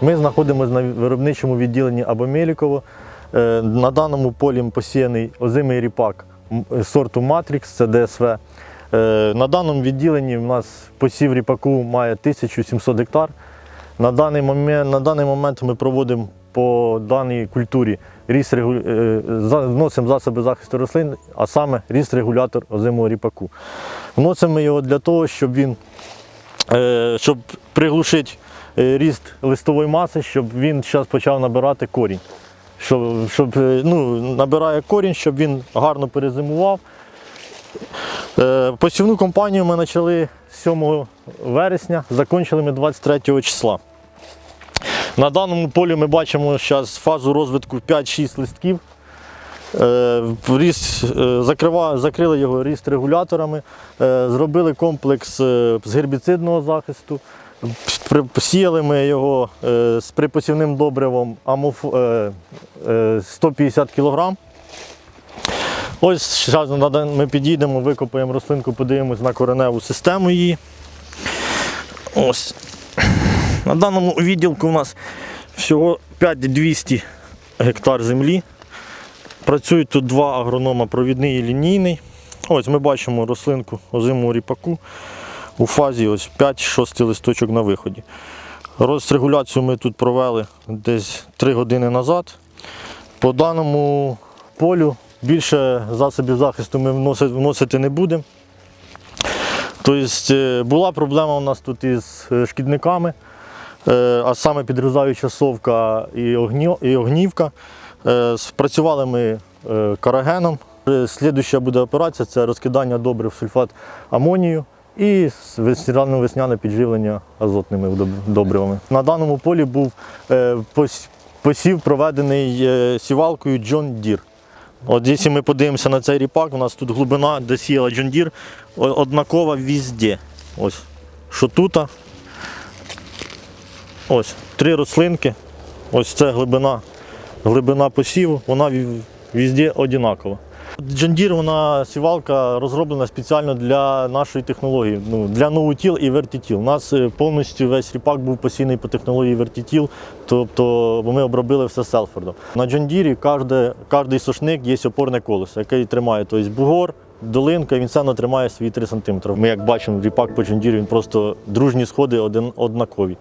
Ми знаходимося на виробничому відділенні Абомеліково. Е, На даному полі посіяний озимий ріпак сорту Матрікс, це ДСВ. Е, На даному відділенні у нас посів ріпаку має 1700 гектар. На даний момент, на даний момент ми проводимо по даній культурі ріст е, вносимо засоби захисту рослин, а саме ріст-регулятор озимого ріпаку. Вносимо його для того, щоб він е, щоб приглушити е, ріст листової маси, щоб він зараз почав набирати корінь. Щоб, щоб е, ну, набирає корінь, щоб він гарно перезимував. Е, Посівну кампанію ми почали 7 вересня, закінчили ми 23 числа. На даному полі ми бачимо зараз фазу розвитку 5-6 листків. Е, Ріст, е, закрива, закрили його ріст регуляторами, е, зробили комплекс е, з гербіцидного захисту, Посіяли ми його е, з припосівним добривом амоф, е, е, 150 кг. Ось зараз ми підійдемо, викопаємо рослинку, подивимось на кореневу систему її. Ось. На даному відділку у нас всього 5200 гектар землі. Працюють тут два агронома провідний і лінійний. Ось ми бачимо рослинку озимого ріпаку у фазі ось 5-6 листочок на виході. Розрегуляцію ми тут провели десь 3 години назад. По даному полю більше засобів захисту ми вносити, не будемо. Тобто е, була проблема у нас тут із е, шкідниками, е, а саме підрізаюча совка і, огнівка. Спрацювали ми карагеном. Слідуща буде операція це розкидання добрив сульфат амонію і рано-весняне підживлення азотними добривами. На даному полі був е, посів проведений е, сівалкою John Deere. От якщо ми подивимося на цей ріпак, у нас тут глибина, де сіяла Deere, о- однакова везде. Ось. Що тут? Ось, три рослинки. Ось це глибина, глибина посіву, вона ві- везде Deere, вона сівалка розроблена спеціально для нашої технології, ну, для ноутіл і вертітіл. У нас е, повністю весь ріпак був посійний по технології вертітіл, тобто ми обробили все селфордом. На кожне, кожний сошник є опорне колесо, яке тримає тобто бугор, долинка, і він одно тримає свої 3 см. Ми як бачимо, ріпак по Deere, він просто дружні сходи один, однакові.